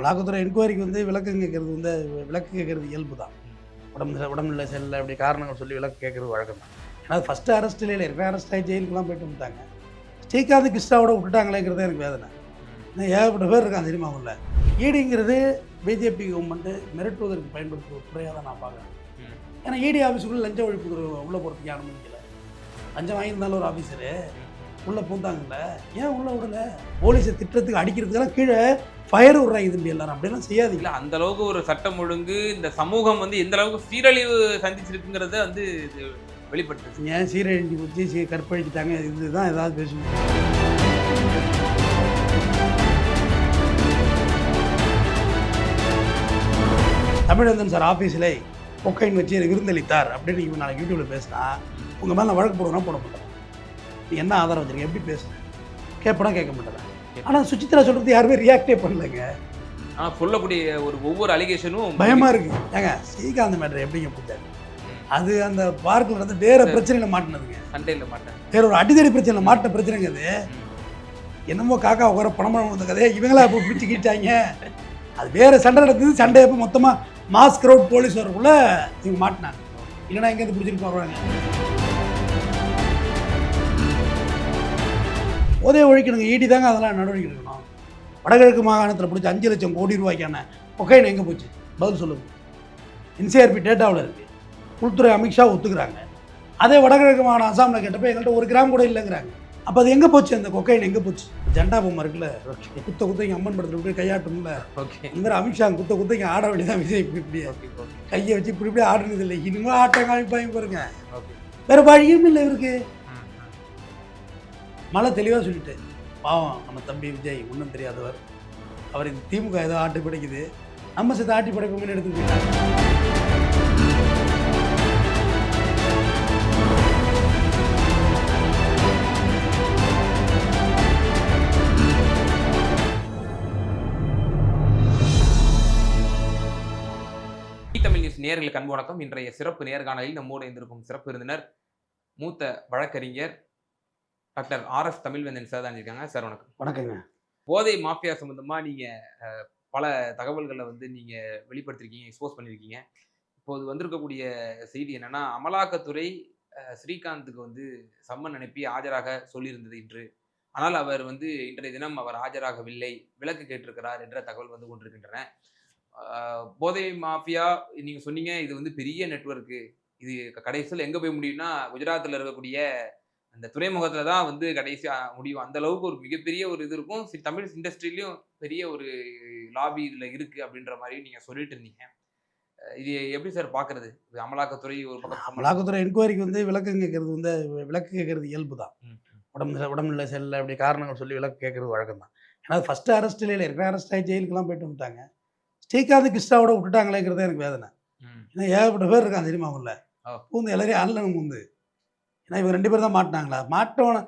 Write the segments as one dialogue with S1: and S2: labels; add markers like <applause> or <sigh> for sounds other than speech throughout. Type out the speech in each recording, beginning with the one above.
S1: அமலாக்கத்துறை என்கொயரிக்கு வந்து விளக்கம் கேட்கறது வந்து விளக்கு கேட்கறது இயல்பு தான் உடம்பு உடம்புல செல்ல அப்படி காரணங்கள் சொல்லி விளக்கு கேட்கறது வழக்கம் தான் ஏன்னா ஃபஸ்ட்டு அரெஸ்ட்டில் இருக்கிற அரெஸ்ட் ஆகி ஜெயிலுக்குலாம் போயிட்டு வந்துட்டாங்க. ஸ்ரீகாந்த் கிருஷ்ணாவோட விட்டுட்டாங்களேங்கிறதே எனக்கு வேதனை. இன்னும் ஏகப்பட்ட பேர் இருக்கான் சினிமாவில் ஈடிங்கிறது பிஜேபி கவர்மெண்ட்டு மிரட்டுவதற்கு பயன்படுத்துகிற துறையாக தான் நான் பார்க்குறேன். ஏன்னா இடி ஆஃபீஸுக்குள்ளே லஞ்ச ஒழிப்பு உள்ளே போகிறதுக்கு அனுமதிக்கல லஞ்சம் வாங்கியிருந்தாலும் ஒரு ஆஃபீஸரு உள்ளே பூந்தாங்கல்ல? ஏன் உள்ளே விடல? போலீஸை திட்டத்துக்கு அடிக்கிறதுக்கெல்லாம் கீழே ஃபயர் விட்றாங்க தம்பி எல்லாரும். அப்படியெல்லாம் செய்யாதீங்க.
S2: இல்ல அந்த அளவுக்கு ஒரு சட்டம் ஒழுங்கு இந்த சமூகம் வந்து எந்த அளவுக்கு சீரழிவு சந்திச்சிருக்குங்கிறத வந்து இது வெளிப்படுத்துது.
S1: ஏன் சீரழிஞ்சு குச்சி சீ கற்பழிச்சிட்டாங்க இதுதான் ஏதாவது பேசணும் தமிழந்தன் சார் ஆஃபீஸில் கொக்கைன் வச்சு விருந்தளித்தார் அப்படின்னு இவன் நாளைக்கு யூடியூப்பில் பேசினா உங்கள் மேலே நான் வழக்கு போடுவேன்னா போட மாட்டேன். நீ என்ன ஆதாரம் வச்சிருக்க எப்படி பேசுகிறேன் கேட்பனா கேட்க மாட்டேன். ஆனால் சுச்சித்ரா சொல்கிறது யாருமே ரியாக்டே பண்ணலைங்க.
S2: ஆனா சொல்லக்கூடிய ஒரு ஒவ்வொரு அலிகேஷனும்
S1: பயமாக இருக்குது ஏங்க ஸ்ரீகாந்த் மேட்ரு எப்படிங்க பிடிச்சாரு? அது அந்த பார்க்கில் நடந்து வேற பிரச்சனையில் மாட்டினதுங்க.
S2: சண்டையில மாட்டேன்
S1: வேற ஒரு அடிதடி பிரச்சனை மாட்ட பிரச்சனைங்க அது. என்னமோ காக்கா உட்கார பணம் வந்த கதையை இவங்களா இப்போ பிடிச்சி கிட்டாங்க அது வேற சண்டை நடக்குது. சண்டை எப்போ மொத்தமாக மாஸ் கிரவுட் போலீஸ் வரக்குள்ள இவங்க மாட்டினாங்க. இல்லைன்னா எங்கேருந்து பிடிச்சிட்டு போகிறாங்க உதய ஒழிக்கணுங்க. ஈடி தாங்க அதெல்லாம் நடவடிக்கை எடுக்கணும். வடகிழக்கு மாகாணத்தில் பிடிச்ச அஞ்சு லட்சம் கோடி ரூபாய்க்கான கொக்கைன் எங்கே போச்சு? பதில் சொல்லுங்க. என்சிஆர்பி டேட்டாவில் இருக்குது உள்துறை அமித்ஷா ஒத்துக்கிறாங்க. அதே வடகிழக்கு மாகாணம் அசாமில் கேட்டப்போ எங்கள்கிட்ட ஒரு கிராம் கூட இல்லைங்கிறாங்க. அப்போ அது எங்கே போச்சு? அந்த கொக்கைன் எங்கே போச்சு? ஜெண்டா பொம்மை இருக்குல்ல? குத்த குத்த இங்கே அம்மன் படத்தில் போய் கையாட்டும்ல
S2: ஓகே
S1: இந்த மாதிரி அமித்ஷா குத்த குத்த இங்கே ஆட வேண்டியதான் விஜய் இப்படி இப்படி கையை வச்சு இப்படி இப்படி ஆடுனது இல்லை. இனிமேல் ஆட்டம் காமிப்பாங்க பாருங்க.
S2: ஓகே
S1: வேற வழியும் இல்லை இவருக்கு. மழை தெளிவாக சொல்லிட்டு பாவம் நம்ம தம்பி விஜய் ஒன்றும் தெரியாதவர். அவருக்கு திமுக ஏதோ ஆட்டி படைக்குது. நம்ம சேர்த்து ஆட்டி படைப்போம்னு எடுத்து போயிட்டாங்க.
S2: தமிழ் நியூஸ் நேர்களுக்கு அன்பு வணக்கம். இன்றைய சிறப்பு நேர்காணலில் நம்மோடு இருந்திருக்கும் சிறப்பு விருந்தினர் மூத்த வழக்கறிஞர் doctor R S Tamilvendhan sir தான் இருக்காங்க. சார் வணக்கம்.
S1: வணக்கங்க.
S2: போதை மாஃபியா சம்பந்தமா நீங்க அஹ், பல தகவல்களை வந்து நீங்க வெளிப்படுத்திருக்கீங்க எக்ஸ்போஸ் பண்ணியிருக்கீங்க இப்போது வந்திருக்கக்கூடிய செய்தி என்னன்னா அமலாக்கத்துறை ஸ்ரீகாந்துக்கு வந்து சம்மன் அனுப்பி ஆஜராக சொல்லியிருந்தது இன்று. ஆனால் அவர் வந்து இன்றைய தினம் அவர் ஆஜராகவில்லை விலக்கு கேட்டிருக்கிறார் என்ற தகவல் வந்து கொண்டிருக்கின்றன. போதை மாஃபியா நீங்க சொன்னீங்க இது வந்து பெரிய நெட்வொர்க்கு. இது கடைசியில் எங்க போய் முடியும்னா குஜராத்தில் இருக்கக்கூடிய அந்த துறைமுகத்துல தான் வந்து கடைசி முடியும் அந்த அளவுக்கு ஒரு மிகப்பெரிய ஒரு இது இருக்கும். தமிழ் இண்டஸ்ட்ரியிலையும் பெரிய ஒரு லாபி இதுல இருக்கு அப்படின்ற மாதிரி நீங்க சொல்லிட்டு இருந்தீங்க. இது எப்படி சார் பாக்குறது? அமலாக்கத்துறை ஒரு பக்கம்.
S1: அமலாக்கத்துறை என்கொயரிக்கு வந்து விளக்கம் கேட்கறது வந்து விளக்கு கேட்கறது இயல்பு தான்.
S2: ம்.
S1: உடம்புல செல்ல அப்படி காரணங்கள் சொல்லி விளக்கு கேட்கறது வழக்கம் தான் ஏன்னா ஃபஸ்ட்டு அரெஸ்ட்டில் இருக்கிற அரெஸ்ட் ஆகி ஜெயிலுக்குலாம் போயிட்டு வந்துட்டாங்க. ஸ்ரீகாந்த் கிருஷ்ணாவோட விட்டுட்டாங்களேங்கிறதே எனக்கு வேதனை. ஏன்னா ஏகப்பட்ட பேர் இருக்கான் சினிமாவுள்ள
S2: ஆ.
S1: பூந்து எல்லாரையும் அண்ணன் பூந்து ஏன்னா இவங்க ரெண்டு பேர் தான் மாட்டினாங்களா? மாட்டவன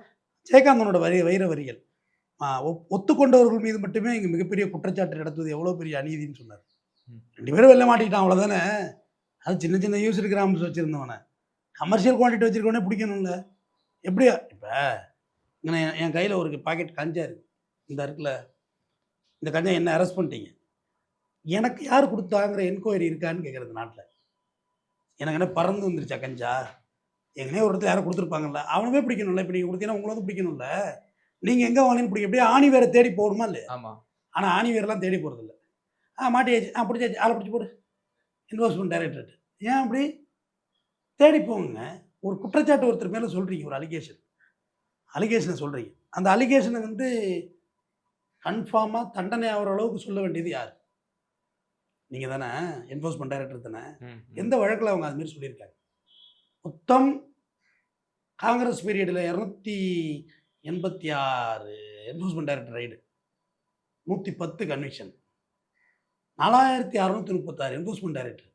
S1: ஜெயகாந்தனோட வரி வைர வரிகள். ஒத்துக்கொண்டவர்கள் மீது மட்டுமே இங்கே மிகப்பெரிய குற்றச்சாட்டு நடத்துவது எவ்வளோ பெரிய அநீதின்னு சொன்னார். ரெண்டு பேரும் வெளில மாட்டிக்கிட்டான் அவ்வளோதானே அது சின்ன சின்ன யூஸ் கிராம்ஸ் வச்சுருந்தவனை. கமர்ஷியல் குவான்டிட்டி வச்சுருக்கவனே பிடிக்கணும்ல. எப்படியா? இப்போ இங்கே என் கையில் ஒரு பாக்கெட் கஞ்சா இருக்கு. இந்த இருக்குல்ல இந்த கஞ்சா என்ன அரெஸ்ட் பண்ணிட்டீங்க? எனக்கு யார் கொடுத்தாங்கிற என்கொயரி இருக்கான்னு கேட்குறது நாட்டில். எனக்கு என்ன பறந்து வந்துருச்சா கஞ்சா? எங்கனே ஒரு இடத்துல யாரும் கொடுத்துருப்பாங்கல்ல அவனுமே பிடிக்கணும்ல இப்போ நீங்கள் கொடுத்தீங்கன்னா உங்களை வந்து பிடிக்கணும்ல. நீங்கள் எங்கே வாங்கினு பிடிக்க எப்படியே ஆணி வேற தேடி போகணுமா இல்லையா?
S2: ஆமா.
S1: ஆனால் ஆணி வேரெல்லாம் தேடி போகிறதில்ல ஆ மாட்டியாச்சு ஆ பிடிச்சாச்சு ஆளை பிடிச்சி போடு. இன்வெஸ்ட்மெண்ட் டைரக்டரேட் ஏன் அப்படி? தேடி போங்க. ஒரு குற்றச்சாட்டு ஒருத்தர் மேலே சொல்கிறீங்க ஒரு அலிகேஷன் அலிகேஷனை சொல்கிறீங்க அந்த அலிகேஷனை வந்து கன்ஃபார்மாக தண்டனை ஆகிற அளவுக்கு சொல்ல வேண்டியது யார்? நீங்கள் தானே? என்ஃபோர்ஸ்மெண்ட் டைரக்டர் தானே. எந்த வழக்கில் அவங்க அது மாதிரி சொல்லியிருக்காங்க? மொத்தம் காங்கிரஸ் பீரியடில் இரநூத்தி எண்பத்தி ஆறு என்ஃபோர்ஸ்மெண்ட் டைரக்டர் ரைடு நூற்றி பத்து கன்விக்ஷன் நாலாயிரத்தி அறநூற்றி முப்பத்தாறு என்ஃபோர்ஸ்மெண்ட் டைரக்டர்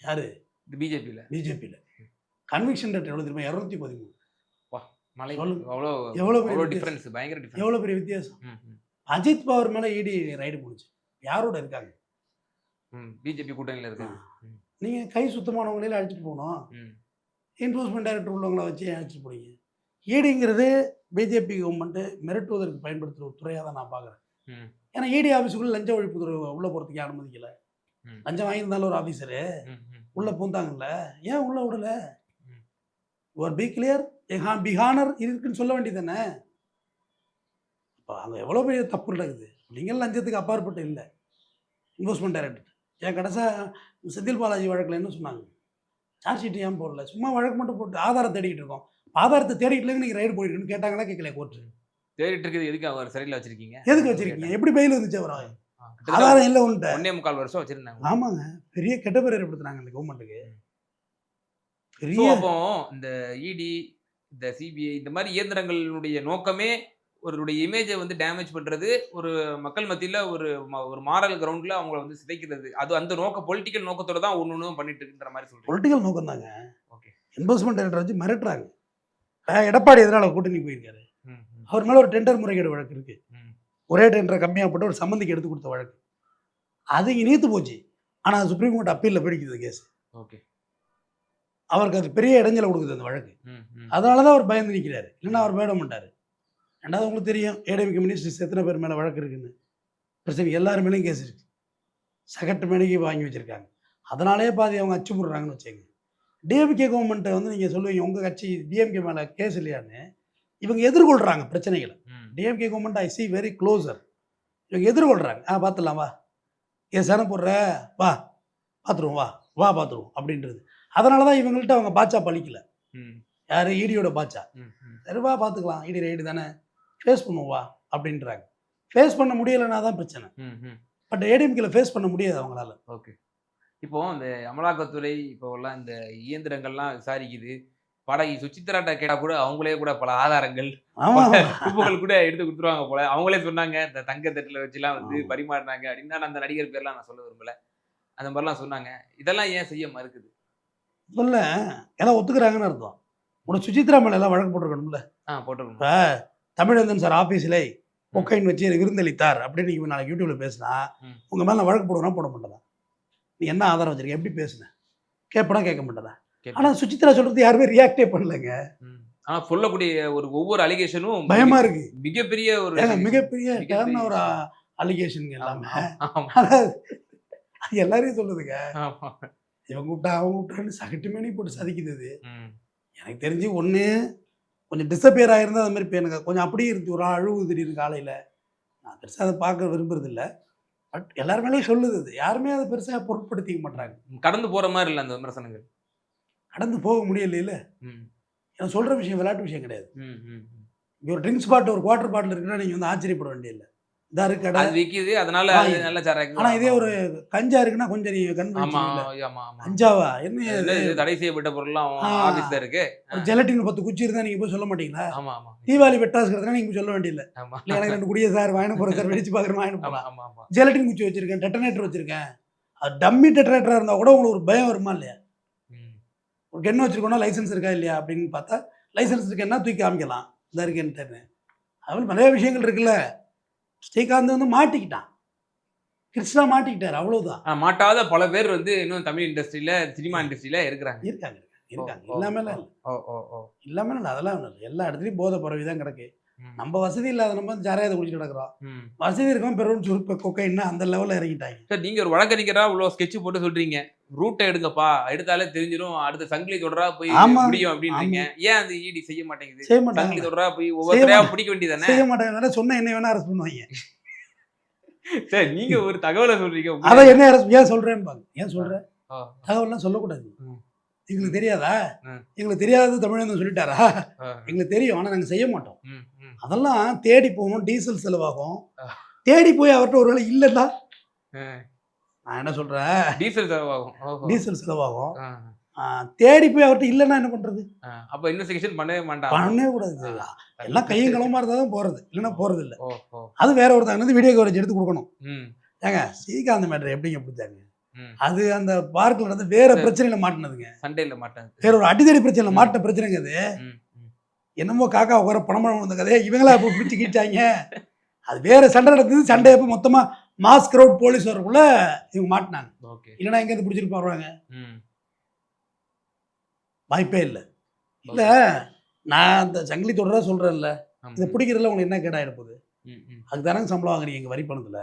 S1: யார்?
S2: பிஜேபியில
S1: பிஜேபியில் கன்விக்ஷன் ரேட் எவ்வளோ தெரியுமா? இரநூத்தி பதிமூணு.
S2: மலை
S1: சொல்லுங்க.
S2: அவ்வளோ
S1: எவ்வளோ பெரிய.
S2: டிஃபரன்ஸ் பயங்கர டிஃபரன்ஸ்
S1: எவ்வளோ பெரிய வித்தியாசம்? அஜித் பவர் மேலே இடி ரைடு போணுச்சு யாரோட இருக்காங்க?
S2: பிஜேபி கூட்டணியில இருக்கு
S1: நீங்கள் கை சுத்தமானவங்களையும் அழைச்சிட்டு போகணும். என்ஃபோர்ஸ்மெண்ட் டைரக்டர் உள்ளவங்கள வச்சு அழைச்சிட்டு போனீங்க ஈடிங்கிறது பிஜேபி கவர்மெண்ட்டு மிரட்டுவதற்கு பயன்படுத்துகிற ஒரு துறையாக தான் நான் பார்க்குறேன். ஏன்னா இடி ஆஃபீஸுக்குள்ள லஞ்ச ஒழிப்புத்துறை உள்ள போகிறதுக்கு அனுமதிக்கல. லஞ்சம் வாங்கியிருந்தாலும் ஒரு ஆஃபீஸரு. உள்ள பூந்தாங்கல்ல? ஏன் உள்ள விடல. ஒரு பி கிளியர் பிஹானர் இருக்குன்னு சொல்ல வேண்டியதானே இப்போ அங்கே எவ்வளோ பெரிய தப்பு நடக்குது? நீங்கள் லஞ்சத்துக்கு அப்பாற்பட்டு இல்லை. இன்வெஸ்ட்மெண்ட் டைரக்டர் என் கடைசா செந்தில் பாலாஜி வழக்கில் என்ன சொன்னாங்க? சார்ஜ் ஷீட் ஏன் போடல? சும்மா வழக்கு மட்டும் போட்டு ஆதாரம் தேடிக்கிட்டு இருக்கோம். ஆதாரத்தை தேடிட்டு நீங்கள் ரைடு போயிருக்குன்னு கேட்டாங்களா? கேட்கல கோர்ட்டு
S2: தேடிட்டு இருக்குது. எதுக்கு அவர் சிறையில் வச்சிருக்கீங்க?
S1: எதுக்கு வச்சிருக்கீங்க? எப்படி பெயில் வந்துச்சு அவர்? ஆதாரம் இல்லை உன்ட்ட
S2: ஒன்னே முக்கால் வருஷம் வச்சிருந்தாங்க.
S1: ஆமாங்க. பெரிய கெட்ட பேர் ஏற்படுத்துனாங்க இந்த கவர்மெண்ட்டுக்கு
S2: ஸோ
S1: பெரிய
S2: இந்த இடி இந்த சிபிஐ இந்த மாதிரி இயந்திரங்களுடைய நோக்கமே ஒருடைய இமேஜை வந்து டேமேஜ் பண்றது ஒரு மக்கள் மத்தியில ஒரு ஒரு மாரல் கிரவுண்ட்ல அவங்கள வந்து சிதைக்கிறது. அது அந்த நோக்க பொலிட்டிக்கல் நோக்கத்தோட தான் ஒன்று ஒன்றும் பண்ணிட்டு இருக்குன்ற மாதிரி சொல்றேன்
S1: பொலிட்டிக்கல் நோக்கம் தாங்க.
S2: ஓகே
S1: இன்வெஸ்ட்மெண்ட் டைரக்டர் வச்சு மிரட்டுறாங்க. எடப்பாடி எதிரால கூட்டணி போயிருக்காரு. அவர் மேலே ஒரு டெண்டர் முறைகேடு வழக்கு இருக்கு. ஒரே டெண்டரை கம்மியாக போட்டு ஒரு சம்மந்திக்கு எடுத்து கொடுத்த வழக்கு. அது இங்க நீத்து போச்சு. ஆனால் சுப்ரீம் கோர்ட் அப்பீலில் பிடிக்குது கேஸ்
S2: ஓகே
S1: அவருக்கு அது பெரிய இடைஞ்சலை கொடுக்குது அந்த வழக்கு. அதனால தான் அவர் பயந்து நிற்கிறாரு இல்லைன்னா அவர் பயட மாட்டார். ரெண்டாவது உங்களுக்கு தெரியும் ஏடிஎம்கே மினிஸ்டர்ஸ் எத்தனை பேர் மேலே வழக்கு இருக்குன்னு. பிரச்சனை எல்லார் மேலேயும் கேஸ் இருக்கு. சகட்டு மேலேக்கு வாங்கி வச்சுருக்காங்க. அதனாலே பாதி அவங்க அச்சுமுடுறாங்கன்னு வச்சுங்க டிஎம்கே கவர்மெண்ட்டை வந்து நீங்கள் சொல்லுவீங்க உங்கள் கட்சி டிஎம்கே மேலே கேஸ் இல்லையான்னு. இவங்க எதிர்கொள்கிறாங்க பிரச்சனைகளை. DMK government I see very closer இவங்க எதிர்கொள்கிறாங்க ஆ பார்த்துடலாம் வா. என் சனம் போடுற? வா. பார்த்துருவோம் வா. வா பார்த்துருவோம் அப்படின்றது. அதனால தான் இவங்கள்ட்ட அவங்க பாச்சா பழிக்கல. யார்? ஈடியோட பாச்சா சரி வா பார்த்துக்கலாம் ஈடி ரைடு தானே? ஃபேஸ் பண்ணுவோம் வா அப்படின்றாங்க. ஃபேஸ் பண்ண முடியலைன்னா தான் பிரச்சனை. பட் ஏடிஎம்கேல ஃபேஸ் பண்ண முடியாது அவங்களால.
S2: ஓகே. இப்போ இந்த அமலாக்கத்துறை இப்போ எல்லாம் இந்த இயந்திரங்கள்லாம் விசாரிக்குது. படகி சுச்சித்ராட்ட கேட்டா கூட அவங்களே கூட பல ஆதாரங்கள்
S1: ஆமாம்
S2: உப்புகள் கூட எடுத்து கொடுத்துருவாங்க போல. அவங்களே சொன்னாங்க இந்த தங்க தட்டுல வச்சுலாம் வந்து. பரிமாறினாங்க அப்படின்னு அந்த நடிகர் பேர்லாம் நான் சொல்ல விரும்பல. அந்த மாதிரிலாம் சொன்னாங்க. இதெல்லாம் ஏன் செய்ய மறுக்குது?
S1: சொல்ல எல்லாம் ஒத்துக்கிறாங்கன்னு அர்த்தம். உனக்கு சுசித்ரா மேல எல்லாம் வழக்கு போட்டிருக்கணும்ல.
S2: ஆ போட்டுருக்கோம்
S1: இப்போ தமிழந்தன் சார் ஆஃபீஸில் கொக்கைன் வச்சு எனக்கு விருந்தளித்தார் அப்படின்னு நீங்கள் நாளைக்கு யூடியூப்ல பேசினா. உங்கள் மேலே வழக்கு போடுவேனா போட மாட்டேதா நீ என்ன ஆதாரம் வச்சிருக்க எப்படி பேசுன கேட்பனா கேட்க மாட்டேதா
S2: கேட்பேன்.
S1: ஆனால் சுசித்ரா சொல்றது யாருமே ரியாக்டே பண்ணலங்க.
S2: ஆனா சொல்லக்கூடிய ஒரு ஒவ்வொரு அலிகேஷனும்
S1: பயமா இருக்கு
S2: மிகப்பெரிய ஒரு
S1: மிகப்பெரிய டேர்ன் ஒரு. அலிகேஷனுங்க எல்லாமே எல்லாரையும் சொல்லுதுங்க. இவன் கூப்பிட்டா அவங்க கூப்பிட்டான்னு சகட்டுமேனி போட்டு சதிக்குது. எனக்கு தெரிஞ்சு ஒன்று கொஞ்சம் டிஸப்பியர் ஆயிருந்தா அது மாதிரி இப்போ எனக்கு கொஞ்சம் அப்படியே இருந்து ஒரு அழுவு திடீர்னு காலையில். நான் பெருசாக அதை பார்க்க விரும்புறது இல்லை பட் எல்லார் மேலேயும் சொல்லுது அது. யாருமே அதை பெருசாக பொருட்படுத்திக்க மாட்டாங்க
S2: கடந்து போற மாதிரி இல்ல அந்த விமர்சனங்கள்.
S1: கடந்து போக முடியல
S2: ம்.
S1: நான் சொல்கிற விஷயம் விளையாட்டு விஷயம் கிடையாது. இங்கே ஒரு ட்ரிங்க்ஸ் பாட்டில் ஒரு குவார்டர் பாட்டில் இருக்குன்னா நீங்கள் வந்து ஆச்சரியப்பட வேண்டியதில்லை. இதா இருக்கு கடை
S2: அது விக்குது அதனால அது. நல்ல சரக்கு.
S1: ஆனால் இதே ஒரு கஞ்சா இருக்குன்னா கொஞ்சம் நீங்கள் கண் கஞ்சாவா? என்ன
S2: தடை செய்யப்பட்ட பொருள்லாம்
S1: ஆ.
S2: ஆபீஸ்ல இருக்கு.
S1: ஜெலட்டின் பத்து குச்சி இருந்தால் நீங்கள் போய் சொல்ல மாட்டீங்களா?
S2: ஆமா ஆமா.
S1: தீபாவளி வெட்டாசுக்கிறதுனா நீங்கள் சொல்ல வேண்டியதில்லை. எனக்கு ரெண்டு குடிய சார் வாங்கின போகிற சார் வெடிச்சு பார்க்குறேன்
S2: ஆமா
S1: போகலாம் ஜெலட்டின் குச்சி வச்சிருக்கேன் டெட்டனேட்டர் வச்சிருக்கேன். டம்மி டெட்டனேட்டராக இருந்தால் கூட உங்களுக்கு ஒரு பயம் வருமா இல்லையா. ஒரு கென்னு வச்சிருக்கோம்னா லைசன்ஸ் இருக்கா இல்லையா அப்படின்னு பார்த்தா லைசன்ஸ் இருக்கேன்னா தூக்கி காமிக்கலாம். இந்த இருக்கேன்ட்டு அது நிறைய விஷயங்கள் இருக்குல்ல. ஸ்ரீகாந்த் வந்து மாட்டிக்கிட்டான். கிருஷ்ணா மாட்டிக்கிட்டார் அவ்வளவுதான்.
S2: மாட்டாத பல பேர் வந்து இன்னும் தமிழ் இண்டஸ்ட்ரியில சினிமா இண்டஸ்ட்ரியில இருக்கிறாங்க.
S1: இருக்காங்க இருக்காங்க இருக்காங்க.
S2: ஓ, ஓ,
S1: இல்லாமல்
S2: ஓ.
S1: இல்லை.
S2: ஓ ஓ. ஓ
S1: இல்லாமல் இல்லை அதெல்லாம் ஒன்றும் இல்லை. எல்லா இடத்துலையும் போதை பரவி தான் கிடக்கு. நம்ம வசதி இல்லாத நம்ம ஜாரையாதை குடிச்சு கிடக்குறோம். வசதி இருக்கவன் பெரும் சுருப்ப கொக்கைன்னா அந்த லெவலில் இறங்கிட்டாங்க.
S2: சார் நீங்க ஒரு வழக்கறிஞரா இவ்வளவு ஸ்கெட்ச் போட்டு சொல்றீங்க. ரூட்டை எடுங்கப்பா. எடுத்தாலே தெரிஞ்சிரும். அடுத்த சங்கிலி தொடரா போய். முடியும் அப்படின்றீங்க. ஏன் அது ஈடி செய்ய மாட்டேங்குது?
S1: செய்ய
S2: சங்கிலி
S1: மாட்டாங்க
S2: தொடரா போய்
S1: மாட்டாங்க.
S2: பிடிக்க வேண்டியதானே
S1: செய்ய மாட்டாங்க. சொன்ன என்ன வேணா அரெஸ்ட் பண்ணுவாங்க.
S2: சார் நீங்க ஒரு தகவலை சொல்றீங்க.
S1: அதை என்ன அரசு ஏன் சொல்றேன்னு பாருங்க. ஏன் சொல்றேன்? தகவல்லாம் சொல்லக்கூடாது. எங்களுக்கு தெரியாதா. எங்களுக்கு தெரியாதது தமிழன் சொல்லிட்டாரா? எங்களுக்கு தெரியும். ஆனால் நாங்கள் செய்ய மாட்டோம். அதெல்லாம் தேடி போகணும் டீசல் செலவாகும். தேடி போய் அவர்கிட்ட ஒரு வேளை இல்லைன்னா. நான் என்ன சொல்றேன்
S2: டீசல் செலவாகும்.
S1: டீசல் செலவாகும். தேடி போய் அவர்கிட்ட இல்லைன்னா என்ன பண்றது?
S2: ஆ. அப்ப இன்வெஸ்டிகேஷன் பண்ணவே மாட்டாங்க.
S1: பண்ணவே கூடாது எல்லாம் கையும் களமா இருந்தால் தான் போறது. இல்லைன்னா போறது இல்லை. அது வேற ஒருத்தங்க வந்து வீடியோ கவரேஜ் எடுத்து கொடுக்கணும். ஏங்க ஸ்ரீகாந்த் மேட்டர் எப்படிங்க பிடிச்சாங்க? அது அந்த பார்க்கில் நடந்து வேற பிரச்சனையில மாட்டினதுங்க.
S2: சண்டையில மாட்டாங்க
S1: வேற ஒரு அடிதடி பிரச்சனையில மாட்டின பிரச்சனைங்க அது. என்னமோ காக்கா உட்கார பணம் வந்த கதையை? இவங்களா இப்போ பிடிச்சி கிழிச்சாங்க அது வேற சண்டை நடந்தது சண்டை எப்போ மொத்தமா மாஸ் கிரவுட் போலீஸ் வரக்குள்ள இவங்க மாட்டினாங்க. இல்லைன்னா எங்கேருந்து பிடிச்சிட்டு போடுறாங்க வாய்ப்பே இல்லை. இல்லை நான் அந்த சங்கிலி தொடரா சொல்றேன்ல.
S2: ஆமா.
S1: இதை பிடிக்கிறதுல உங்களுக்கு என்ன கேடாயிட போகுது அதுக்கு தானங்க சம்பளம் வாங்குறீங்க எங்கள் வரி பணத்தில்?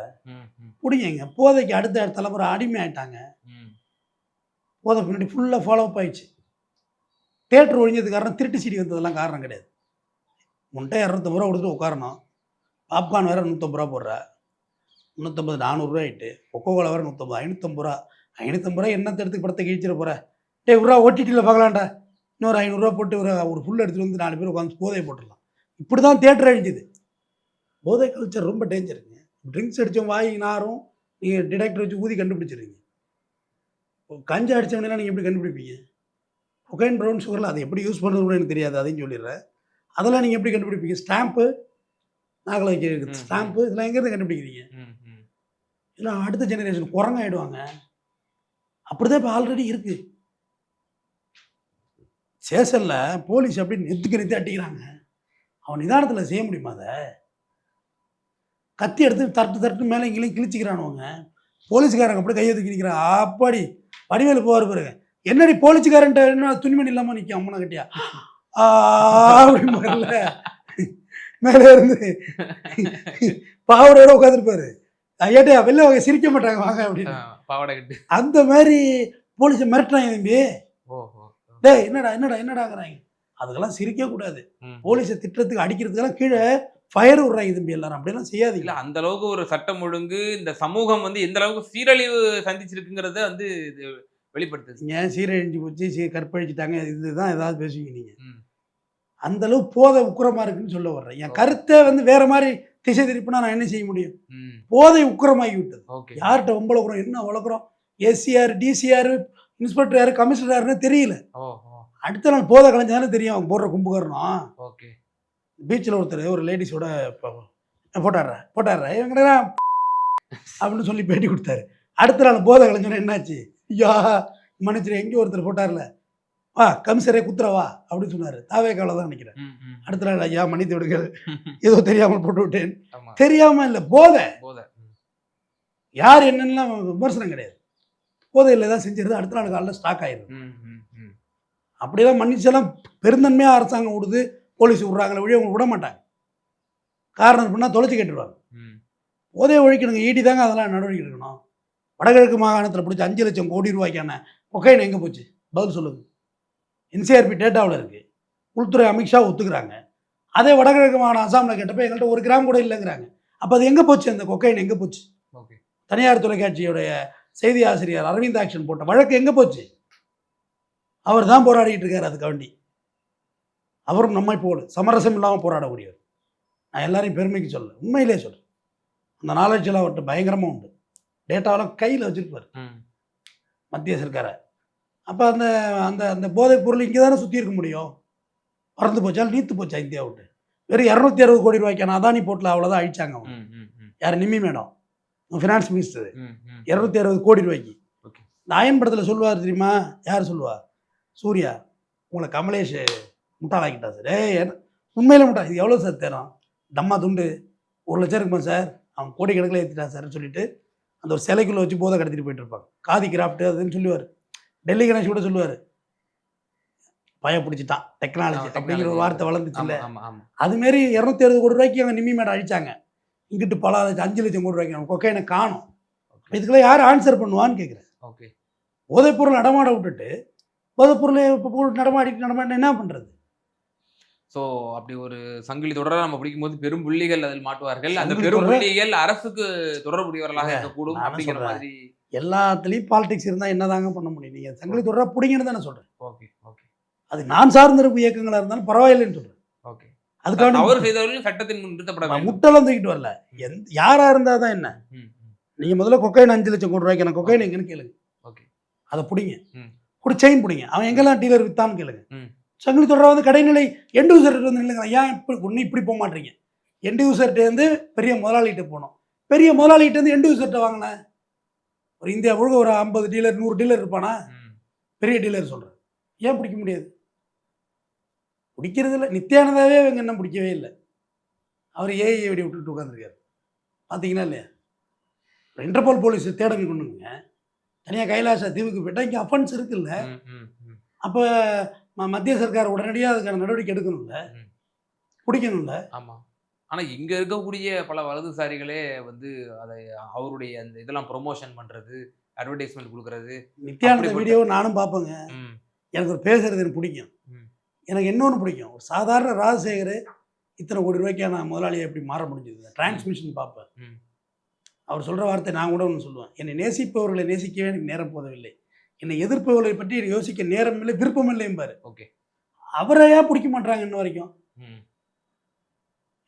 S1: பிடிங்க போதைக்கு அடுத்த தலைமுறை அடிமை ஆயிட்டாங்க. போதை பின்னாடி ஃபுல்லாக ஃபாலோ அப் ஆயிடுச்சு. தேட்டர் ஒழிஞ்சது காரணம் திருட்டு சீடி வந்ததெல்லாம் காரணம் கிடையாது. முட்டை இரநூத்தம்பது ரூபா கொடுத்துட்டு உட்காரணும். பாப்கார்ன் வேறு நூற்றம்பது ரூபா போடுற. முந்நூற்றம்பது நானூறுரூவா ஆகிட்டு கொக்கோ கோலா வேறு நூற்றம்பது ஐநூற்றம்பது ரூபா. ஐநூற்றம்பது ரூபா என்னத்தை எடுத்து படத்தை கிழிச்சிட போகிற டே ஒரு ரூபா ஓடிடியில் பார்க்கலாம்டா. இன்னொரு ஐநூறுரூவா போட்டு ஒரு ஒரு ஃபுல் எடுத்துகிட்டு வந்து நாலு பேர் உட்காந்து போதையை போட்டுடலாம். இப்படி தான் தேட்டர் அழிஞ்சுது. போதை கல்ச்சர் ரொம்ப டேஞ்சருங்க ட்ரிங்க்ஸ் அடித்தவன் வாய் நாரும் நீங்கள் டிடெக்டர் வச்சு ஊதி கண்டுபிடிச்சிருங்க கஞ்சா அடித்தவனா நீங்கள் எப்படி கண்டுபிடிப்பீங்க? கொகைன் ப்ரௌன் சுகரில் அதை எப்படி யூஸ் பண்ணுறது கூட எனக்கு தெரியாது அதையும் சொல்லிடுறேன். அதெல்லாம் நீங்கள் எப்படி கண்டுபிடிப்பீங்க? ஸ்டாம்ப்பு நாகலை வைக்க
S2: ம்.
S1: ஸ்டாம்ப்பு இதெல்லாம் எங்கேருந்து கண்டுபிடிக்கிறீங்க. இதெல்லாம் அடுத்த ஜெனரேஷன் குரங்காயிடுவாங்க. அப்படிதான் இப்போ ஆல்ரெடி இருக்கு. சேஷனில் போலீஸ் அப்படி நெத்துக்கு நெத்தி அடிக்கிறாங்க. அவன் நிதானத்தில் செய்ய முடியுமா அதை? கத்தி எடுத்து தட்டு தட்டு மேலே இங்கேயும் கிழிச்சிக்கிறானுவங்க. போலீஸ்காரங்க அப்படி கையை தூக்கி நிற்கிறான் அப்பாடி வடிவேலு போவார் பாருங்க. என்னடி போலீஸ்காரன்ட்ட என்ன துணிமணி இல்லாமல் நிற்கும் அம்மனை கட்டியா? அப்படிம்பாருல்ல மேலே இருந்து பாவரோட உட்காந்துருப்பாரு ஐயாட்டியா வெளில வாங்க சிரிக்க மாட்டாங்க வாங்க அப்படின்னு.
S2: பாவாடை கட்டு.
S1: அந்த மாதிரி போலீஸை மிரட்டுறாங்க தம்பி. டேய் என்னடா என்னடா என்னடாங்கிறாங்க. அதுக்கெல்லாம் சிரிக்க கூடாது. போலீஸை திட்டத்துக்கு அடிக்கிறதுக்கெல்லாம் கீழே ஃபயர் விடுறாங்க தம்பி எல்லாரும். அப்படியெல்லாம்
S2: இல்ல
S1: செய்யாதீங்க
S2: அந்த அளவுக்கு ஒரு சட்டம் ஒழுங்கு இந்த சமூகம் வந்து எந்த அளவுக்கு சீரழிவு சந்திச்சிருக்குங்கிறத வந்து இது வெளிப்படுத்துது.
S1: ஏன் சீரழிஞ்சு போச்சு? சீ கற்பழிச்சிட்டாங்க. இதுதான் ஏதாவது பேசுவீங்க நீங்க.
S2: ம்.
S1: அந்த அளவு போதை உக்கிரமா இருக்குன்னு சொல்ல வர்றேன். என் கருத்தை வந்து வேற மாதிரி திசை திருப்பினா நான் என்ன செய்ய முடியும்? போதை உக்கிரமாகி விட்டது யார்கிட்ட வம்பளக்குறோம் என்ன வளர்க்குறோம் எஸ்சிஆர் டிசிஆர் இன்ஸ்பெக்டர் யாரு கமிஷனர் யாருன்னு தெரியல அடுத்த நாள் போதை கலைஞ்சானே தெரியும் அவங்க போடுற கும்புகாரணும். பீச்சில் ஒருத்தர் ஒரு லேடிஸோட போட்டாடுற போட்டாடுற இவங்கடா அப்படின்னு சொல்லி பேட்டி கொடுத்தாரு. அடுத்த நாள் போதை கலைஞ்சோன்னே என்னாச்சு? ஐயா மன்னிச்சிரு எங்கேயோ ஒருத்தர் போட்டார்ல. வா கமிஷரே குத்துறவா அப்படின்னு சொன்னார். தாவே கால தான் நினைக்கிறேன். அடுத்த நாள் ஐயா மன்னித்து விடுங்கள். ஏதோ தெரியாமல் போட்டு விட்டேன்.
S2: ஆமா.
S1: தெரியாமல் இல்லை போதை.
S2: போதை.
S1: யார் என்னென்னலாம் விமர்சனம் கிடையாது. போதையில் தான் செஞ்சிருது அடுத்த நாள் காலையில் ஸ்டாக் ஆயிடுது
S2: ம் ம் ம்.
S1: அப்படியெல்லாம் மன்னிச்செல்லாம் பெருந்தன்மையாக அரசாங்கம் விடுது. போலீஸ் விட்றாங்களே வழி அவங்க விட மாட்டாங்க காரணம் எப்படின்னா தொலைச்சி கேட்டுருவாங்க. போதையை ஒழிக்கணுங்க. ஈடி தாங்க அதெல்லாம் நடவடிக்கை எடுக்கணும். வடகிழக்கு மாகாணத்தில் பிடிச்ச அஞ்சு லட்சம் கோடி ரூபாய்க்கான கொக்கைன் எங்கே போச்சு? பதில் சொல்லுங்க. என்சிஆர்பி டேட்டாவில் இருக்குது உள்துறை அமித்ஷா ஒத்துக்கிறாங்க. அதே வடகிழக்கு மாகாணம் அசாமில் கேட்டப்போ எங்கள்கிட்ட ஒரு கிராம் கூட இல்லைங்கிறாங்க. அப்போ அது எங்கே போச்சு? அந்த கொக்கைன் எங்கே போச்சு?
S2: ஓகே.
S1: தனியார் தொலைக்காட்சியுடைய செய்தி ஆசிரியர் அரவிந்த் ஆக்ஷன் போட்ட வழக்கு எங்கே போச்சு? அவர் தான் போராடிட்டு இருக்காரு அதுக்கு வேண்டி அவரும் நம்மை போடு சமரசம் இல்லாமல் போராடக்கூடியவர். நான் எல்லாரையும் பெருமைக்கு சொல்ல உண்மையிலே சொல்கிறேன் அந்த நாலேஜெல்லாம் அவர்கிட்ட பயங்கரமாக உண்டு. டேட்டாவெல்லாம் கையில் வச்சுருப்பார் மத்திய சர்க்காரை. அப்போ அந்த அந்த அந்த போதைப் பொருள் இங்கே தானே சுற்றி இருக்க முடியும்? பறந்து போச்சா? நீத்து போச்சா இந்தியா விட்டு? வெறும் இரநூத்தி அறுபது கோடி ரூபாய்க்கான அதானி போட்டில் அவ்வளோதான் அழிச்சாங்க அவங்க. யார்? நிம்மி மேடம். ஃபினான்ஸ் மினிஸ்டர் இரநூத்தி அறுபது கோடி ரூபாய்க்கு. இந்த அயன் படத்தில் சொல்லுவார் தெரியுமா? யார் சொல்லுவா? சூர்யா. உங்களை கமலேஷ் முட்டாளாக்கிட்டா சார். என்ன- உண்மையில முட்டா இது எவ்வளோ சார் தேரும்? தம்மா துண்டு. ஒரு லட்சம் இருக்குமா சார்? அவன் கோடி கணக்கில் ஏற்றிட்டான் சார்னு சொல்லிட்டு அந்த ஒரு சிலைக்குள்ளே வச்சு போதை கடத்திட்டு போயிட்டு இருப்பாங்க. காதி கிராஃப்ட் அதுன்னு சொல்லுவார். டெல்லி கணேஷ் கூட சொல்லுவார். பய பிடிச்சிட்டான் டெக்னாலஜி அப்படிங்கிற ஒரு. வார்த்தை
S2: ஆமா ஆமா
S1: அதுமாரி இரநூத்தி அறுபது கோடி ரூபாய்க்கு அவங்க நிம்மி மேடம் அழிச்சாங்க இங்கிட்டு பல அஞ்சு லட்சம் கோடி ரூபாய்க்கு. கொக்கைனை காணும். இதுக்கெல்லாம் யார் ஆன்சர் பண்ணுவான்னு கேட்குறேன்
S2: ஓகே
S1: போதைப்பொருள் நடமாட விட்டுட்டு போதைப்பொருளை இப்போ நடமாடிட்டு நடமாடினா என்ன பண்ணுறது
S2: சோ அப்படி ஒரு சங்கிலி தொடரை நம்ம பிடிக்கும்போது பெரும் புள்ளிகள் அதில் மாட்டுவார்கள். அந்த பெரும் புள்ளிகள் அரசுக்கு தொடர்புடையவர்களாக இருக்கக்கூடும் அப்படிங்கிற. மாதிரி.
S1: எல்லாத்துலேயும் பாலிடிக்ஸ் இருந்தால் என்னதாங்க பண்ண முடியும்? நீங்கள் சங்கிலி தொடரா பிடிங்கன்னு தானே சொல்கிறேன்
S2: ஓகே ஓகே
S1: அது நான் சார்ந்திருப்பு இயக்கங்களாக இருந்தாலும் பரவாயில்லைன்னு சொல்கிறேன்
S2: ஓகே
S1: அதுக்காக
S2: தவறு செய்தவர்களும் சட்டத்தின் முன் நிறுத்தப்பட
S1: முட்டெல்லாம் தூக்கிட்டு வரல. எந்த யாராக இருந்தால் தான் என்ன. நீங்கள் முதல்ல கொக்கைன் அஞ்சு லட்சம் கோடி ரூபாய்க்கு எனக்கு கொக்கைன் எங்கன்னு கேளுங்க.
S2: ஓகே
S1: அதை பிடிங்க. பிடி செயின் பிடிங்க. அவன் எங்கெல்லாம் டீலர் வித்தான்னு கேளுங்க. சங்கிலி தொடரா வந்து கடைநிலை எண்டு யூசர்கிட்ட வந்து நில்லுங்க. ஏன் இப்படி ஒன்று இப்படி போக மாட்டீங்க? எண்டு யூசர்கிட்ட இருந்து பெரிய முதலாளிகிட்ட போகணும். பெரிய முதலாளிகிட்ட இருந்து எண்டு யூசர்கிட்ட வாங்கினேன் ஒரு இந்தியா முழுக்க ஒரு ஐம்பது டீலர் நூறு டீலர் இருப்பானா. பெரிய டீலர் சொல்கிறேன் ஏன் பிடிக்க முடியாது? பிடிக்கிறது இல்லை நித்யானந்தாவே இவங்க என்ன பிடிக்கவே இல்லை. அவர் ஏஐ வெடி விட்டுட்டு உட்காந்துருக்காரு பார்த்தீங்களா இல்லையா? இன்டர்போல் போலீஸ் தேடங்க கொண்டுங்க. தனியாக கைலாச தீவுக்கு போயிட்டா இங்கே அஃபென்ஸ் இருக்குல்ல. அப்போ மத்திய சர்க்கார் உடனடியாக அதுக்கான நடவடிக்கை எடுக்கணும்ல. பிடிக்கணும்ல
S2: ஆமா. ஆனா இங்க இருக்கக்கூடிய பல வலதுசாரிகளே வந்து அதை அவருடைய அந்த இதெல்லாம் ப்ரொமோஷன் பண்றது அட்வர்டைஸ்மெண்ட் கொடுக்கறது
S1: நித்யானந்த வீடியோ நானும் பார்ப்பேங்க. எனக்கு ஒரு பேசுறது எனக்கு பிடிக்கும். எனக்கு இன்னொன்று பிடிக்கும். ஒரு சாதாரண ராஜசேகர் இத்தனை கோடி ரூபாய்க்கான முதலாளியை எப்படி மாற முடிஞ்சது? டிரான்ஸ்மிஷன் பார்ப்பேன். அவர் சொல்கிற வார்த்தை நான் கூட ஒன்று சொல்லுவேன். என்னை நேசிப்பவர்களை நேசிக்கவே எனக்கு நேரம் போதவில்லை. என்னை எதிர்ப்பவர்களை பற்றி யோசிக்க நேரம் இல்லை விருப்பம் இல்லைம்பாரு
S2: ஓகே.
S1: அவரை ஏன் பிடிக்க மாட்டாங்க இன்ன வரைக்கும்?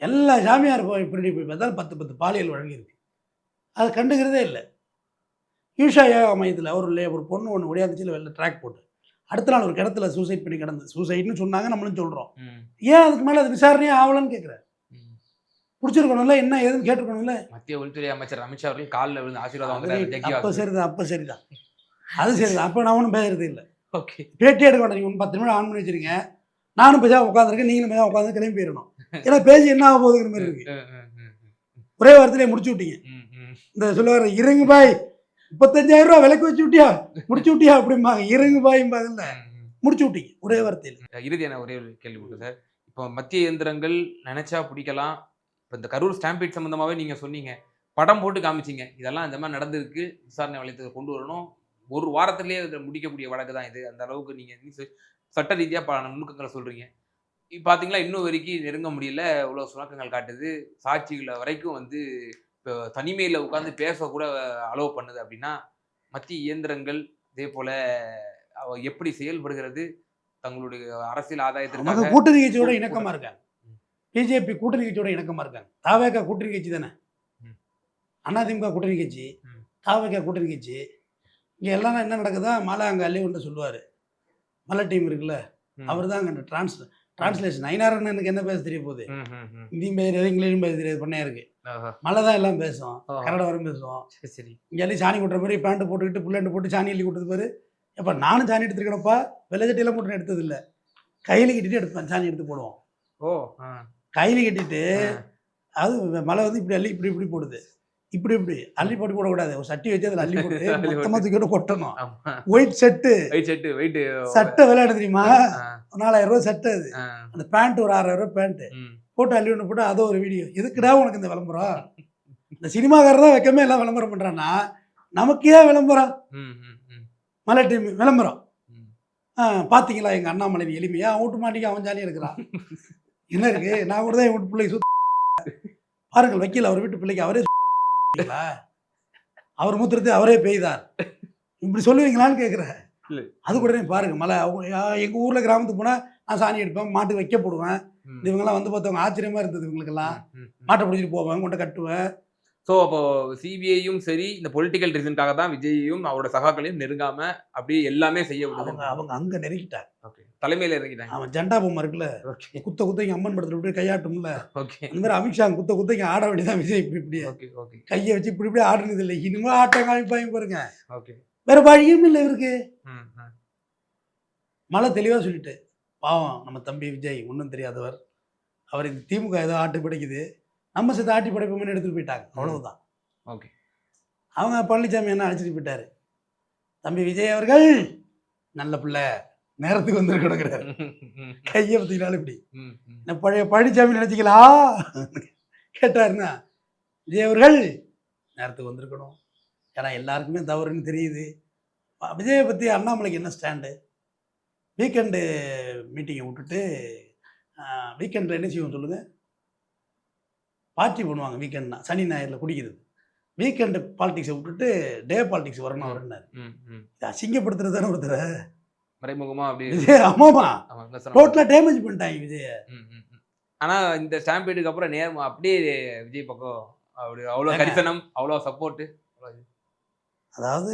S1: எல்லா சாமியார் போய் இப்படி போய் பார்த்தாலும் பத்து பத்து பாலியல் வழங்கியிருக்கு. அதை கண்டுக்கிறதே இல்லை. ஈஷா யோகா மையத்தில் ஒரு ஒரு பொண்ணு ஒன்று ஒடியாந்துச்சில் வெளில ட்ராக் போட்டு. அடுத்த நாள் ஒரு கிடத்துல சூசைட் பண்ணி கிடந்தது சூசைட்னு சொன்னாங்க நம்மளும் சொல்கிறோம் ஏன் அதுக்கு மேலே அது விசாரணையே ஆகலன்னு கேட்குறேன். பிடிச்சிருக்கணும்ல என்ன ஏதுன்னு கேட்டுருக்கணும்ல?
S2: மத்திய உள்துறை அமைச்சர் அமித்ஷா அவர்கள் காலில் விழுந்து ஆசீர்வாதம்
S1: அப்போ. சரிதான் அப்போ சரிதான். அது சரிதான். அப்போ நான் ஒன்றும் பேசுறது இல்லை.
S2: ஓகே.
S1: பேட்டி எடுக்க மாட்டேங்க ஒன்று பத்து நிமிடம் ஆன் பண்ணி வச்சிருங்க. நானும் பேசா உட்காந்துருக்கேன் நீங்களும் பேசா உட்காந்து கிளம்பி போயிடணும். ஏன்னா பேசி என்ன ஆக போகுதுங்கிற மாதிரி இருக்கு. ஒரே வாரத்திலே முடிச்சு விட்டீங்க. இந்த சொல்லுவார் இருங்க பாய் முப்பத்தஞ்சாயிரம் ரூபா விலைக்கு வச்சு விட்டியா? முடிச்சு விட்டியா அப்படிம்பாங்க. இருங்க பாயும்பாங்கல்ல முடிச்சு விட்டீங்க. ஒரே வார்த்தையில்.
S2: இறுதியான ஒரே ஒரு கேள்வி மட்டும் சார். இப்போ மத்திய இயந்திரங்கள் நினைச்சா பிடிக்கலாம். இப்போ இந்த கரூர் ஸ்டாம்பீட் சம்பந்தமாவே நீங்க சொன்னீங்க. படம் போட்டு காமிச்சீங்க. இதெல்லாம் இந்த மாதிரி நடந்திருக்கு. விசாரணை வளையத்துக்கு கொண்டு வரணும். ஒரு வாரத்திலேயே இதை முடிக்கக்கூடிய வழக்கு தான் இது. அந்த அளவுக்கு நீங்க நீ சொ- சட்ட ரீதியா பல நுணுக்கங்களை சொல்றீங்க. இப்போ பார்த்தீங்களா இன்னும் வரைக்கும் நெருங்க முடியல. இவ்வளோ சுணக்கங்கள் காட்டுது. சாட்சிகளை வரைக்கும் வந்து இப்போ தனிமையில் உட்காந்து பேச கூட அலோவ் பண்ணுது அப்படின்னா மத்திய இயந்திரங்கள் இதே போல எப்படி செயல்படுகிறது தங்களுடைய அரசியல்
S1: நமக்கு
S2: ஆதாயத்திற்காக
S1: கூட்டணி கட்சியோட இணக்கமா
S2: ம்.
S1: இருக்காங்க. பிஜேபி கூட்டணி கட்சியோட இணக்கமா இருக்காங்க. தாவேக்கா கூட்டணி கட்சி தானே. அதிமுக கூட்டணி கட்சி. தாவேக்கா கூட்டணி கட்சி இங்கே எல்லாம் என்ன நடக்குதா? மலை அங்கே அள்ளி ஒன்று சொல்லுவார். மலை டீம் இருக்குல்ல. அவர் தான் அங்கே டிரான்ஸ் டிரான்ஸ்லேஷன் நைனார் அண்ணனுக்கு என்ன பேச தெரிய போகுது. ஹிந்தியும் பேச தெரியாது இங்கிலீஷும் பேச தெரியாது பண்ணையா இருக்கு. மலை தான் எல்லாம் பேசும்.
S2: ஆ.
S1: கன்னடம் வரும் பேசுவோம்.
S2: சரி
S1: இங்கே சாணி கொட்டுற மாதிரி பேண்ட் போட்டுக்கிட்டு புல்லண்டு போட்டு சாணி அள்ளி கொடுத்தது பாரு. எப்போ நானும் சாணி எடுத்துருக்கேனப்பா. வெள்ளை சட்டியெல்லாம் போட்டு எடுத்தது இல்லை கையில் கட்டிட்டு எடுப்பேன் சாணி எடுத்து போடுவோம்.
S2: ஓ.
S1: கையில் கட்டிட்டு. அது மழை வந்து இப்படி அள்ளி இப்படி இப்படி போடுது. இப்படி இப்படி. அள்ளி போட்டு போடக்கூடாது. ஒரு சட்டி வச்சு அதில் அள்ளி போட்டு. <laughs> மொத்தமாக தூக்கிட்டு கொட்டணும். ஒயிட் செட்டு
S2: செட்டு வெயிட்
S1: சட்டை விளையாடு தெரியுமா? நாலாயிரம் ரூபாய் சட்டை அது. அந்த பேண்ட் ஒரு ஆறாயிரம் ரூபாய் பேண்ட் போட்டு அள்ளி ஒன்று போட்டு அதோ ஒரு வீடியோ எதுக்குடா உனக்கு இந்த விளம்பரம்? இந்த சினிமாக்காரர் தான் வைக்கமே எல்லாம் விளம்பரம் பண்ணுறான்னா நமக்கு ஏன் விளம்பரம்? மலை டீம் விளம்பரம். ஆ, பாத்தீங்களா எங்க அண்ணாமலை எளிமையா அவன் வீட்டு மாட்டிக்கு அவன் ஜாலியாக இருக்கிறான். <laughs> என்ன இருக்கு? நான் கூட தான் என் வீட்டு பிள்ளைக்கு சுத்த பாருங்கள் வக்கீல் அவர் வீட்டு பிள்ளைக்கு அவரே அவர் மூத்திரத்தை அவரே பெய்தார். இப்படி சொல்லுவீங்களான்னு கேட்குறேன்
S2: இல்ல.
S1: அது கூட பாருங்க. மலை எங்க ஊர்ல கிராமத்துக்கு போனா நான் சாணி எடுப்பேன் மாட்டுக்கு வைக்க போடுவேன் இவங்கெல்லாம் வந்து பார்த்தவங்க ஆச்சரியமா இருந்தது இவங்களுக்கெல்லாம். மாட்டை பிடிச்சிட்டு போவேன் கொண்டு கட்டுவேன்.
S2: ஸோ அப்போ சிபிஐயும் சரி இந்த பொலிட்டிக்கல் ரீசனுக்காக தான் விஜயையும் அவரோட சகாக்களையும் நெருங்காம அப்படியே எல்லாமே செய்ய
S1: அவங்க அவங்க அங்க நெருக்கிட்டாங்க
S2: ஓகே தலைமையில இறங்கிட்டாங்க.
S1: அவன் ஜெண்டா பொம்மை இருக்குல்ல? குத்த குத்த இங்க அம்மன் படத்துல இப்படி கையாட்டும்ல?
S2: ஓகே.
S1: அந்த மாதிரி அமித்ஷா குத்த குத்த இங்க ஆட வேண்டியதான் விஜய் இப்படி இப்படி.
S2: Okay okay.
S1: கையை வச்சு இப்படி இப்படி ஆடுனது இல்லை. இனிமே ஆட்டம் காமிப்பாங்க பாருங்க.
S2: ஓகே.
S1: வேற வழியும் இல்லை இவருக்கு. மழை தெளிவா சொல்லிட்டு. பாவம் நம்ம தம்பி விஜய் ஒன்றும் தெரியாதவர். அவர் இந்த திமுக ஏதோ ஆட்டு படைக்குது. நம்ம சேர்த்து ஆட்டி படைப்போம்னு எடுத்துட்டு போயிட்டாங்க. அவ்வளவுதான்.
S2: ஓகே.
S1: அவங்க பழனிசாமி என்ன அழைச்சிட்டு போயிட்டாரு. தம்பி விஜய் அவர்கள் நல்ல பிள்ளை. நேரத்துக்கு வந்துருக்கணுங்கிறாரு <laughs> கையை பத்தினாலும் இப்படி. என்ன பழைய பழனிசாமி நினைச்சிங்களா கேட்டாருன்னா விஜய் அவர்கள் நேரத்துக்கு வந்திருக்கணும். ஏன்னா எல்லாருக்குமே தவறுன்னு தெரியுது. விஜயை பற்றி அண்ணாமலைக்கு என்ன ஸ்டாண்டு? வீக்கெண்டு மீட்டிங்கை விட்டுட்டு வீக்கெண்டில் என்ன செய்வோம் சொல்லுங்கள் பார்ட்டி பண்ணுவாங்க வீக்கெண்ட்னா. சனி ஞாயிறில் குடிக்கிறது. வீக்கெண்டு பாலிடிக்ஸை விட்டுட்டு டே பாலிடிக்ஸ் வரணும்
S2: ம்
S1: இது அசிங்கப்படுத்துறது தானே ஒருத்தர்?
S2: மறைமுகமா அப்படி
S1: விஜய் ஆமாமா டோட்டலாக டேமேஜ் பண்ணிட்டாங்க விஜய.
S2: ஆனா இந்த ஸ்டாம்பேடுக்கு அப்புறம் நேர்ம அப்படியே விஜய் பக்கம் அப்படி அவ்வளவு
S1: ஏங்க.
S2: கரிசனம் அவ்வளவு சப்போர்ட்
S1: அதாவது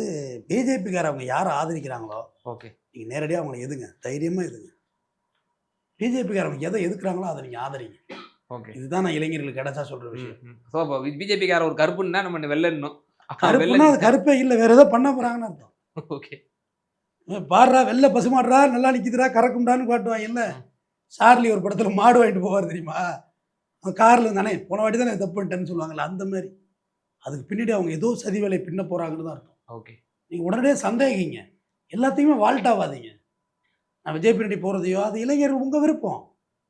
S1: பிஜேபிக்கார அவங்க யாரை ஆதரிக்கிறாங்களோ
S2: ஓகே
S1: நீங்கள் நேரடியாக அவங்களை எதுங்க? தைரியமாக எதுங்க? பிஜேபிக்காரவங்க எதை எதுக்குறாங்களோ அதை நீங்கள் ஆதரிங்க.
S2: ஓகே
S1: இதுதான் நான் இளைஞர்களுக்கு கிடைச்சா சொல்கிற விஷயம்.
S2: ஸோ இப்போ பிஜேபிக்கார ஒரு கருப்புன்னா நம்ம வெள்ளணும்
S1: கருப்புன்னா அது கருப்பே இல்லை வேற ஏதோ பண்ண போகிறாங்கன்னு அர்த்தம்.
S2: ஓகே
S1: பாடுறா வெள்ளை பசுமாடுறா நல்லா நிற்கிதுடா கறக்கும்டான்னு காட்டுவாங்க இல்லை சார்லி ஒரு படத்தில் மாடு வாங்கிட்டு போவார் தெரியுமா? அவன் காரில் தானே போன வாட்டி தானே தப்பு பண்ணிட்டேன்னு சொல்லுவாங்கல்ல அந்த மாதிரி. அதுக்கு பின்னாடி அவங்க ஏதோ சதி வேலை பின்ன போகிறாங்கன்னு தான் அர்த்தம்.
S2: ஓகே.
S1: நீங்கள் உடனடியாக சந்தேகிங்க. எல்லாத்தையுமே வால்ட் ஆகாதீங்க நான் விஜய் பின்னாடி போகிறதையோ அது இளைஞர் உங்கள் விருப்பம்.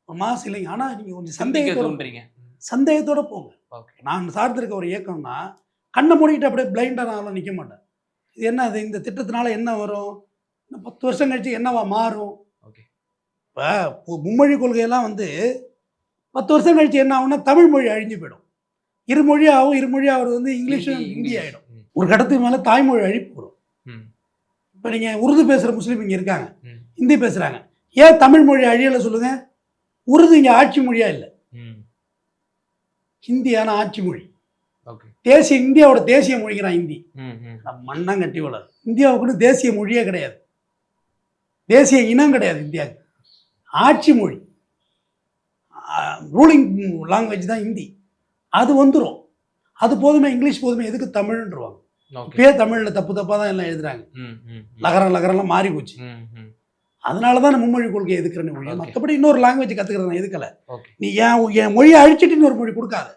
S1: ஒரு மாசு இல்லைங்க. ஆனால் நீங்கள் கொஞ்சம்
S2: தோன்றீங்க.
S1: சந்தேகத்தோட போங்க.
S2: ஓகே.
S1: நான் சார்ந்திருக்க ஒரு இயக்கம்னா கண்ணை மூடிக்கிட்டு அப்படியே பிளைண்டாக நான்லாம் நிற்க மாட்டேன். இது என்ன அது இந்த திட்டத்தினால என்ன வரும்? இன்னும் பத்து வருஷம் கழிச்சு என்னவா மாறும்?
S2: ஓகே.
S1: இப்போ மும்மொழி கொள்கையெல்லாம் வந்து பத்து வருஷம் கழிச்சு என்ன ஆகும்னா தமிழ் மொழி அழிஞ்சு போயிடும். இருமொழி ஆகும் இருமொழி ஆகிறது வந்து இங்கிலீஷும் ஹிந்தி ஆகிடும் ஒரு கடத்துக்கு மேலே தாய்மொழி அழிப்பு வரும். இப்போ நீங்கள் உருது பேசுகிற முஸ்லீம் இங்கே இருக்காங்க. ஹிந்தி பேசுகிறாங்க ஏன் தமிழ் மொழி அழியலை சொல்லுங்கள் உருது இங்கே ஆட்சி மொழியாக இல்லை. ஹிந்தியான ஆட்சி மொழி. தேசிய இந்தியாவோட தேசிய மொழிங்கிறான் ஹிந்தி.
S2: ம், ம்.
S1: மண்ணம் கட்டி வளரும் இந்தியாவுக்குன்னு தேசிய மொழியே கிடையாது. தேசிய இனம் கிடையாது இந்தியாவுக்கு ஆட்சி மொழி ரூலிங் லாங்குவேஜ் தான் ஹிந்தி. அது வந்துடும் அது போதுமே இங்கிலீஷ் போதுமே எதுக்கு தமிழ்ன்றவாங்க? இப்பயே தமிழில் தப்பு தப்பாக தான் எல்லாம் எழுதுறாங்க. லகரம் லகரம்லாம் மாறி போச்சு. அதனால தான் மும்மொழி கொள்கையை எதுக்குறேன்னு ஒழிய. மற்றபடி இன்னொரு லாங்குவேஜ் கற்றுக்கிறது நான் எதுக்கல. நீ என் என் மொழியை அழிச்சிட்டு இன்னொரு மொழி கொடுக்காத.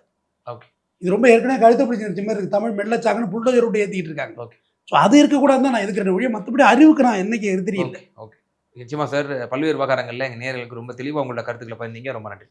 S1: இது ரொம்ப ஏற்கனவே கழுத்தை பிடிச்சிருச்சு மாதிரி இருக்கு. தமிழ் மெல்லச்சாங்கன்னு புல்டோஜர் விட்டு ஏற்றிட்டு இருக்காங்க. ஸோ அது இருக்கக்கூடாது தான் நான் எதுக்குறேன் ஒழிய மற்றபடி அறிவுக்கு நான் என்னைக்கு எதிரி இல்லை
S2: ஓகே நிச்சயமாக சார் பல்வேறு விவகாரங்களில் எங்கள் நேர்களுக்கு ரொம்ப தெளிவாக உங்களோட கருத்துக்களை பதிந்தீங்க ரொம்ப நன்றி.